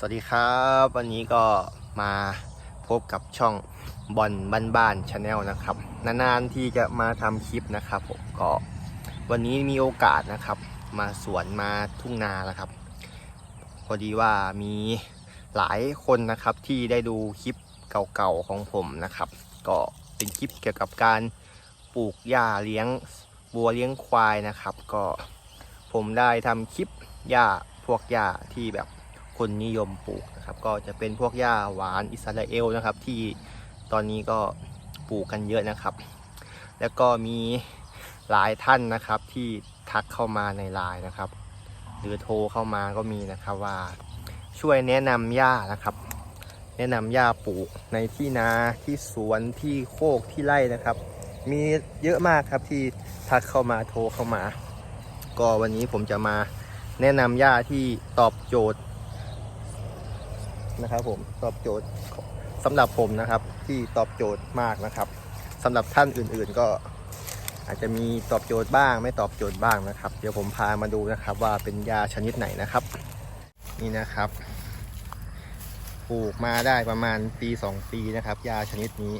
สวัสดีครับ วันนี้ก็มาพบกับช่องบอลบ้านบ้านชาแนลนะครับ นานๆที่จะมาทำคลิปนะครับผมก็วันนี้มีโอกาสนะครับ มาสวนมาทุ่งนานะครับ พอดีว่ามีหลายคนนะครับที่ได้ดูคลิปเก่าๆของผมนะครับ ก็เป็นคลิปเกี่ยวกับการปลูกหญ้าเลี้ยงบัวเลี้ยงควายนะครับ ก็ผมได้ทำคลิปหญ้าพวกหญ้าที่แบบ คนนิยมปลูกนะครับ ก็จะเป็นพวกหญ้าหวานอิสราเอลนะครับ ที่ตอนนี้ก็ปลูกกันเยอะนะครับ แล้วก็มีหลายท่านนะครับที่ทักเข้ามาในไลน์นะครับ หรือโทรเข้ามาก็มีนะครับว่าช่วยแนะนำหญ้านะครับ แนะนำหญ้าปลูกในที่นาที่สวนที่โคกที่ไร่นะครับ มีเยอะมากครับที่ทักเข้ามาโทรเข้ามา ก็วันนี้ผมจะมาแนะนำหญ้าที่ตอบโจทย์ นะครับผมตอบโจทย์สำหรับผมนะครับที่ตอบโจทย์มากนะครับสำหรับท่านอื่นๆก็อาจจะมีตอบโจทย์บ้าง ไม่ตอบโจทย์บ้างนะครับ เดี๋ยวผมพามาดูนะครับว่าเป็นยาชนิดไหนนะครับ นี่นะครับปลูกมาได้ประมาณปีสองปีนะครับยาชนิดนี้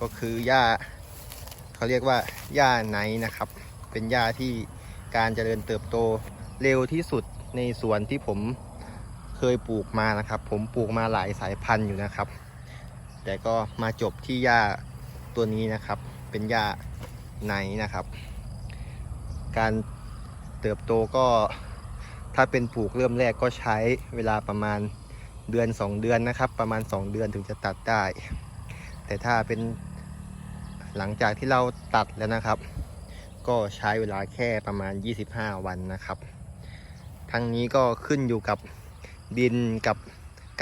ก็คือหญ้าเขาเรียกว่าหญ้าไนนะครับ เป็นหญ้าที่การเจริญเติบโตเร็วที่สุดในสวนที่ผม เคยปลูกมานะครับ ผมปลูกมาหลายสายพันธุ์อยู่นะครับ แต่ก็มาจบที่หญ้าตัวนี้นะครับ เป็นหญ้าไหนนะครับ การเติบโตก็ถ้าเป็นปลูกเริ่มแรกก็ใช้เวลาประมาณเดือน 2 เดือนนะครับ ประมาณ 2 เดือนถึงจะตัดได้ แต่ถ้าเป็นหลังจากที่เราตัดแล้วนะครับ ก็ใช้เวลาแค่ประมาณ 25 วันนะครับ ทั้งนี้ก็ขึ้นอยู่กับ ดินกับ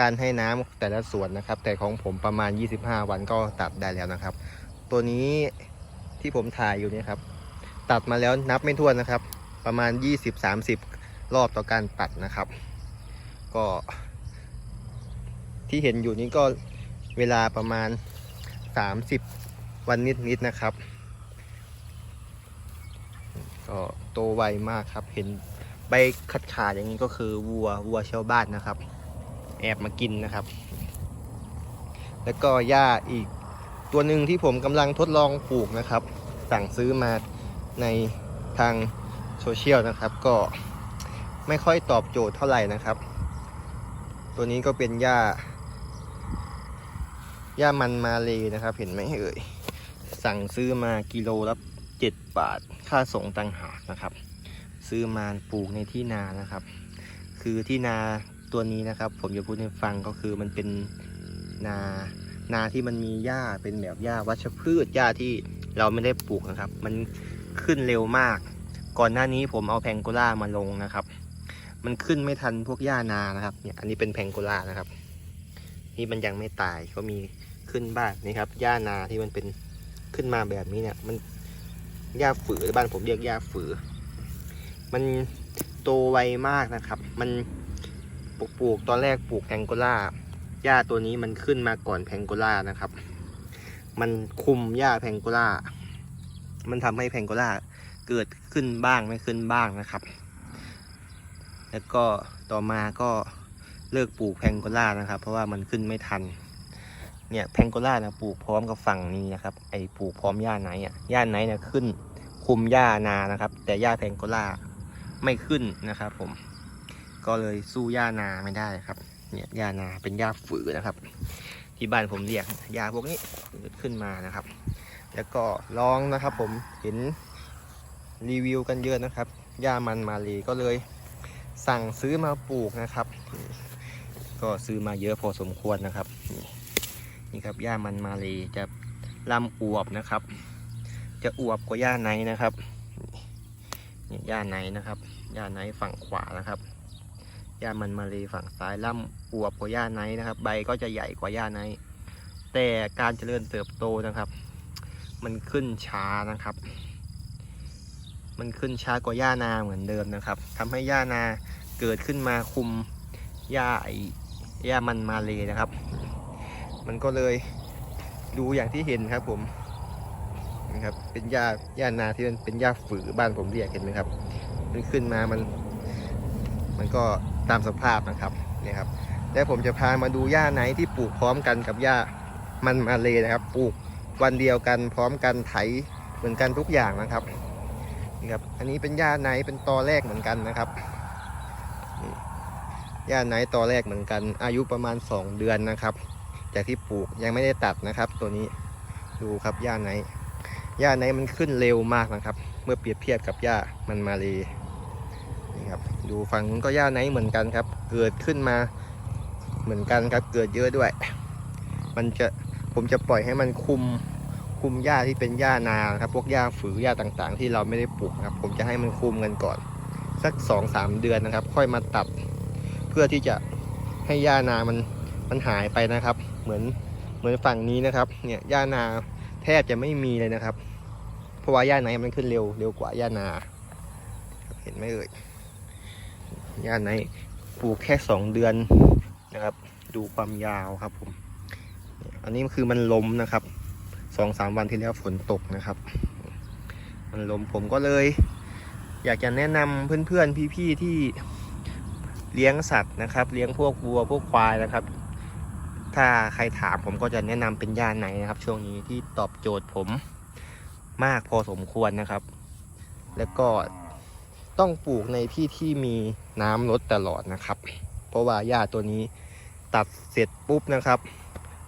การให้น้ำแต่ละส่วนนะครับ แต่ของผมประมาณ 25 วันก็ตัดได้แล้วนะครับ ตัวนี้ที่ผมถ่ายอยู่เนี่ยครับ ตัดมาแล้วนับไม่ถ้วนนะครับ ประมาณ 20-30 รอบต่อการตัดนะครับ ก็ ที่เห็นอยู่นี้ก็เวลาประมาณ 30 วันนิดๆนะครับ ก็โตไวมากครับเห็น ใบขัดขาดอย่างนี้ก็คือวัววัวชาวบ้านนะครับ แอบมากินนะครับ แล้วก็หญ้าอีกตัวหนึ่งที่ผมกำลังทดลองปลูกนะครับ สั่งซื้อมาในทางโซเชียลนะครับ ก็ไม่ค่อยตอบโจทย์เท่าไหร่นะครับ ตัวนี้ก็เป็นหญ้าหญ้ามันมาเลยนะครับ เห็นไหมเอ่ยสั่งซื้อมากิโลละเจ็ดบาท ค่าส่งต่างหากนะครับ ซื้อมาปลูกในที่นานะครับ คือที่นาตัวนี้นะครับ ผมจะพูดให้ฟังก็คือมันเป็นนานาที่มันมีหญ้าเป็นแบบหญ้าวัชพืชหญ้าที่เราไม่ได้ปลูกนะครับ มันขึ้นเร็วมาก ก่อนหน้านี้ผมเอาแพงโกล่ามาลงนะครับ มันขึ้นไม่ทันพวกหญ้านานะครับเนี่ยอันนี้เป็นแพงโกล่านะครับ นี่มันยังไม่ตายก็มีขึ้นบ้างนี่ครับหญ้านาที่มันเป็นขึ้นมาแบบนี้เนี่ยมันหญ้าฝือบ้านผมเรียกหญ้าฝือ มันโตไวมากนะครับ มันปลูกปลูกตอนแรกปลูกแพงโกล่าหญ้าตัวนี้มันขึ้นมาก่อนแพงโกล่านะครับ มันคุมหญ้าแพงโกล่ามันทำให้แพงโกล่าเกิดขึ้นบ้างไม่ขึ้นบ้างนะครับ แล้วก็ต่อมาก็เลิกปลูกแพงโกล่านะครับ เพราะว่ามันขึ้นไม่ทันเนี่ยแพงโกล่านะปลูกพร้อมกับฝั่งนี้นะครับไอ้ปลูกพร้อมหญ้าไหนอะหญ้าไหนเนี่ยขึ้นคุมหญ้านานะครับ แต่หญ้าแพงโกล่า ไม่ขึ้นนะครับ ผม ก็เลยสู้หญ้านาไม่ได้ครับ เนี่ยหญ้านาเป็นหญ้าฝือนะครับ ที่บ้านผมเรียกหญ้าพวกนี้ขึ้นมานะครับ แล้วก็ลองนะครับ ผมเห็นรีวิวกันเยอะนะครับหญ้ามันมาลยก็เลยสั่งซื้อมาปลูกนะครับ ก็ซื้อมาเยอะพอสมควรนะครับ นี่ครับหญ้ามันมาลยจะลำอวบนะครับ จะอวบกว่าหญ้าไนนะครับ นี่หญ้าไนนะครับหญ้าไนฝั่งขวานะครับหญ้ามันมาเลยฝั่งซ้ายล่ำอวบกว่าหญ้าไนนะครับ ใบก็จะใหญ่กว่าหญ้าไนแต่การเจริญเติบโตนะครับ มันขึ้นช้านะครับ มันขึ้นช้ากว่าหญ้านาเหมือนเดิมนะครับทำให้หญ้านาเกิดขึ้นมาคุมหญ้าไอ้หญ้ามันมาเลยนะครับ มันก็เลยดูอย่างที่เห็นครับผม นะครับ เป็นหญ้าหญ้านาที่มันเป็นหญ้าฝือบ้านผมเรียกเห็นไหมครับ มันขึ้นมามัน มันก็ตามสภาพนะครับนี่ครับแล้วผมจะพามาดูหญ้าไหนที่ปลูกพร้อมกันกับหญ้ามันมาเลยนะครับ ปลูกวันเดียวกันพร้อมกันไถเหมือนกันทุกอย่างนะครับนี่ครับ อันนี้เป็นหญ้าไหนเป็นตอแรกเหมือนกันนะครับนี่หญ้าไหนตอแรกเหมือนกัน อายุประมาณ 2 เดือนนะครับ จากที่ปลูกยังไม่ได้ตัดนะครับ ตัวนี้ดูครับหญ้าไหน หญ้าไหนมันขึ้นเร็วมากนะครับ เมื่อเปรียบเทียบกับหญ้ามันมาเลยนี่ครับดูฝั่งนู้นก็หญ้าไหนเหมือนกันครับ เกิดขึ้นมาเหมือนกันครับ เกิดเยอะด้วย มันจะผมจะปล่อยให้มันคุมคุมหญ้าที่เป็นหญ้านานครับ พวกหญ้าฝือหญ้าต่างๆ ที่เราไม่ได้ปลูกครับ ผมจะให้มันคุมกันก่อน สักสองสามเดือนนะครับ ค่อยมาตัด เพื่อที่จะให้หญ้านามันมันหายไปนะครับ เหมือนเหมือนฝั่งนี้นะครับ เนี่ยหญ้านา แทบจะไม่มีเลยนะครับ เพราะว่าหญ้าไหนมันขึ้นเร็วเร็วกว่าหญ้านา เห็นไหมเอ่ยหญ้าไหนปลูกแค่สองเดือนนะครับ ดูความยาวครับผม อันนี้คือมันล้มนะครับสองสามวันที่แล้วฝนตกนะครับ มันล้มผมก็เลย อยากจะแนะนำเพื่อนๆพี่ๆที่เลี้ยงสัตว์นะครับ เลี้ยงพวกวัวพวกควายนะครับ ถ้าใครถามผมก็จะแนะนำเป็นยาไหนนะครับ ช่วงนี้ที่ตอบโจทย์ผมมากพอสมควรนะครับ แล้วก็ต้องปลูกในที่ที่มีน้ำลดตลอดนะครับ เพราะว่าหญ้าตัวนี้ตัดเสร็จปุ๊บนะครับ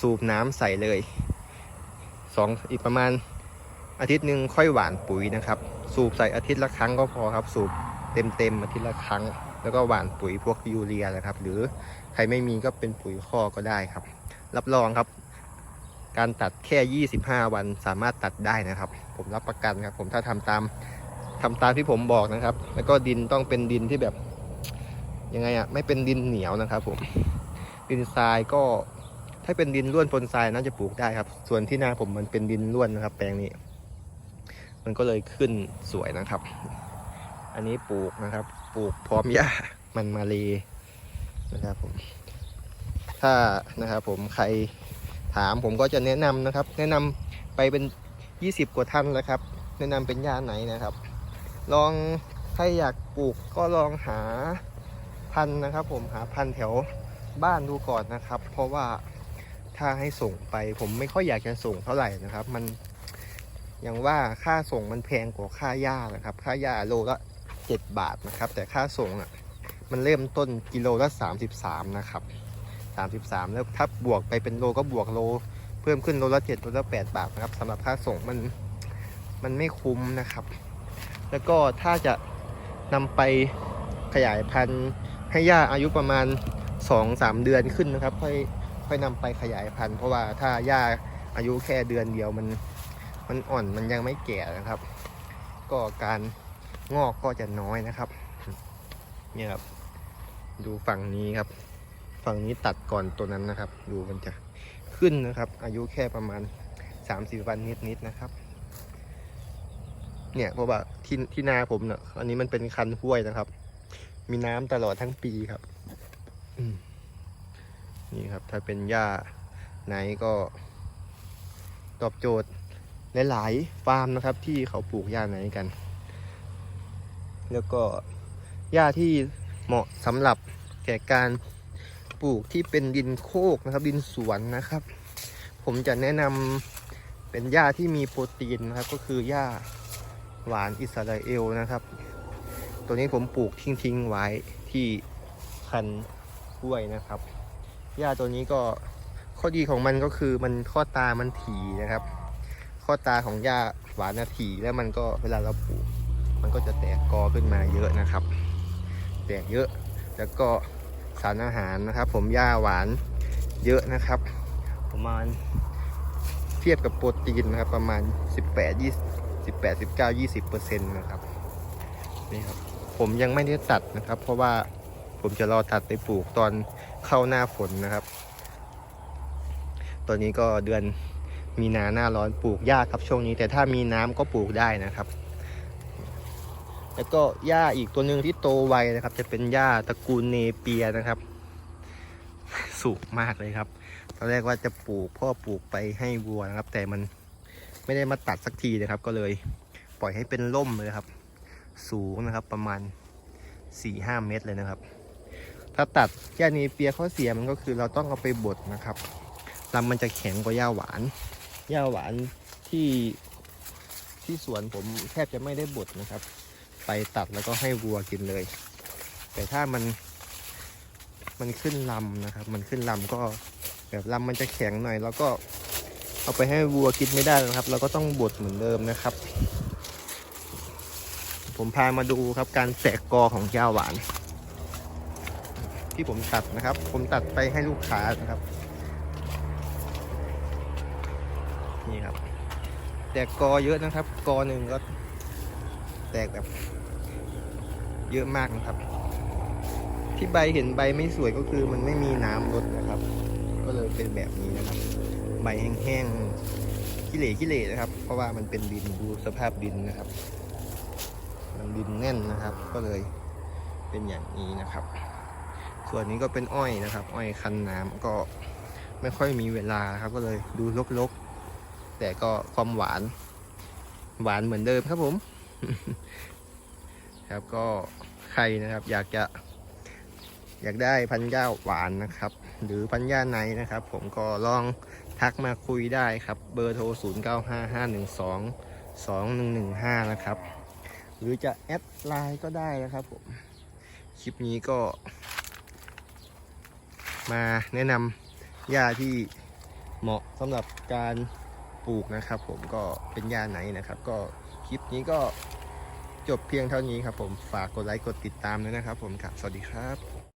สูบน้ำใส่เลยสองอีกประมาณอาทิตย์หนึ่งค่อยหว่านปุ๋ยนะครับ สูบใส่อาทิตย์ละครั้งก็พอครับ สูบเต็มเต็มๆอาทิตย์ละครั้ง แล้วก็หว่านปุ๋ยพวกยูเรียนะครับ หรือใครไม่มีก็เป็นปุ๋ยคอก็ได้ครับ รับรองครับ การตัดแค่ 25 วันสามารถตัดได้นะครับ ผมรับประกันครับ ผมถ้าทำตามทำตามที่ผมบอกนะครับ แล้วก็ดินต้องเป็นดินที่แบบยังไงอะไม่เป็นดินเหนียวนะครับ ผมดินทรายก็ถ้าเป็นดินร่วนปนทรายน่าจะปลูกได้ครับ ส่วนที่นาผมมันเป็นดินร่วนนะครับ แปลงนี้ มันก็เลยขึ้นสวยนะครับ อันนี้ปลูกนะครับ ปลูกพร้อมหญ้ามันมาเลยนะครับผม ถ้านะครับผมใครถามผมก็จะแนะนำนะครับ แนะนำไปเป็น 20 กว่าท่านแล้วครับ แนะนำเป็นหญ้าไหนนะครับ ลองใครอยากปลูกก็ลองหาพันธุ์นะครับ ผมหาพันธุ์แถวบ้านดูก่อนนะครับ เพราะว่าถ้าให้ส่งไปผมไม่ค่อยอยากจะส่งเท่าไหร่นะครับ มันอย่างว่าค่าส่งมันแพงกว่าค่าหญ้านะครับ ค่าหญ้าโลละ 7 บาทนะครับ แต่ค่าส่งอะมันเริ่มต้นกิโลละ 33 นะครับ 33 แล้วถ้าบวกไปเป็นโลก็บวกโล เพิ่มขึ้นโลละ7โลละ 8 บาทนะครับสำหรับค่าส่งมันมันไม่คุ้มนะครับ แล้วก็ถ้าจะนำไปขยายพันธุ์ให้หญ้าอายุประมาณ 2-3 เดือนขึ้นนะครับค่อยค่อยนำไปขยายพันธุ์เพราะว่าถ้าหญ้าอายุแค่เดือนเดียวมันมันอ่อนมันยังไม่แก่นะครับ ก็การ งอกก็จะน้อยนะครับ เนี่ยครับ ดูฝั่งนี้ครับ ฝั่งนี้ตัดก่อนตัวนั้นนะครับ ดูมันจะขึ้นนะครับ อายุแค่ประมาณ30วันนิดๆนะครับ เนี่ยเพราะว่าที่ที่นาผมเนี่ยอันนี้มันเป็นคันห้วยนะครับ มีน้ำตลอดทั้งปีครับนี่ครับ ถ้าเป็นหญ้าไหนก็ตอบโจทย์หลายๆฟาร์มนะครับ ที่เขาปลูกหญ้าไหนกัน แล้วก็หญ้าที่เหมาะสำหรับแก่การปลูกที่เป็นดินโคกนะครับ ดินสวนนะครับ ผมจะแนะนำเป็นหญ้าที่มีโปรตีนนะครับ ก็คือหญ้าหวานอิสราเอลนะครับ ตัวนี้ผมปลูกทิ้งๆไว้ที่คันกล้วยนะครับหญ้าตัวนี้ก็ข้อดีของมันก็คือมันข้อตามันถี่นะครับ ข้อตาของหญ้าหวานนะถี่แล้วมันก็เวลาเราปลูก มันก็จะแตกกอขึ้นมาเยอะนะครับ แตกเยอะแล้วก็สารอาหารนะครับ ผมหญ้าหวานเยอะนะครับ ประมาณเทียบกับโปรตีนนะครับ ประมาณ 18 20 18 19 20เปอร์เซ็นต์นะครับนี่ครับผมยังไม่ได้ตัดนะครับ เพราะว่าผมจะรอตัดไปปลูกตอนเข้าหน้าฝนนะครับ ตอนนี้ก็เดือนมีนาหน้าร้อนปลูกยากครับช่วงนี้ แต่ถ้ามีน้ำก็ปลูกได้นะครับ แล้วก็หญ้าอีกตัวหนึ่งที่โตไวนะครับ จะเป็นหญ้าตระกูลเนเปียนะครับ สูงมากเลยครับ ตอนแรกว่าจะปลูกพ่อปลูกไปให้วัวนะครับ แต่มันไม่ได้มาตัดสักทีนะครับ ก็เลยปล่อยให้เป็นร่มเลยครับ สูงนะครับประมาณ4-5เมตรเลยนะครับ ถ้าตัดหญ้าเนเปียข้อเสียมันก็คือเราต้องเอาไปบดนะครับลำมันจะแข็งกว่าหญ้าหวานหญ้าหวานที่ที่สวนผมแทบจะไม่ได้บดนะครับ ไปตัดแล้วก็ให้วัวกินเลย แต่ถ้ามันมันขึ้นลำนะครับ มันขึ้นลำก็แบบลำมันจะแข็งหน่อย แล้วก็เอาไปให้วัวกินไม่ได้นะครับ เราก็ต้องบดเหมือนเดิมนะครับ ผมพามาดูครับการแตกกอของหญ้าหวาน ที่ผมตัดนะครับ ผมตัดไปให้ลูกค้านะครับนี่ครับ แตกกอเยอะนะครับ กอหนึ่งก็ แตกแบบเยอะมากนะครับ ที่ใบเห็นใบไม่สวยก็คือมันไม่มีน้ำลดนะครับ ก็เลยเป็นแบบนี้นะครับ ใบแห้งๆขี้เหร่ขี้เหร่นะครับ เพราะว่ามันเป็นดินดูสภาพดินนะครับ มันดินแน่นนะครับ ก็เลยเป็นอย่างนี้นะครับ ส่วนนี้ก็เป็นอ้อยนะครับ อ้อยคันน้ำก็ไม่ค่อยมีเวลาครับ ก็เลยดูลกๆ แต่ก็ความหวานหวานเหมือนเดิมครับผม ครับก็ใครนะครับ อยากจะ อยากได้พันธุ์หญ้าหวานนะครับ หรือพันธุ์หญ้าในนะครับ ผมก็ลองทักมาคุยได้ครับ เบอร์โทร 0 9 5 5 1 2 2 1 1 5 นะครับ หรือจะแอดไลน์ก็ได้นะครับผมคลิปนี้ก็มาแนะนำหญ้าที่เหมาะสำหรับการปลูกนะครับ ผมก็เป็นหญ้าไหนนะครับ ก็คลิปนี้ก็ จบเพียงเท่านี้ครับผมฝากกดไลค์กดติดตามด้วยนะครับผมครับสวัสดีครับ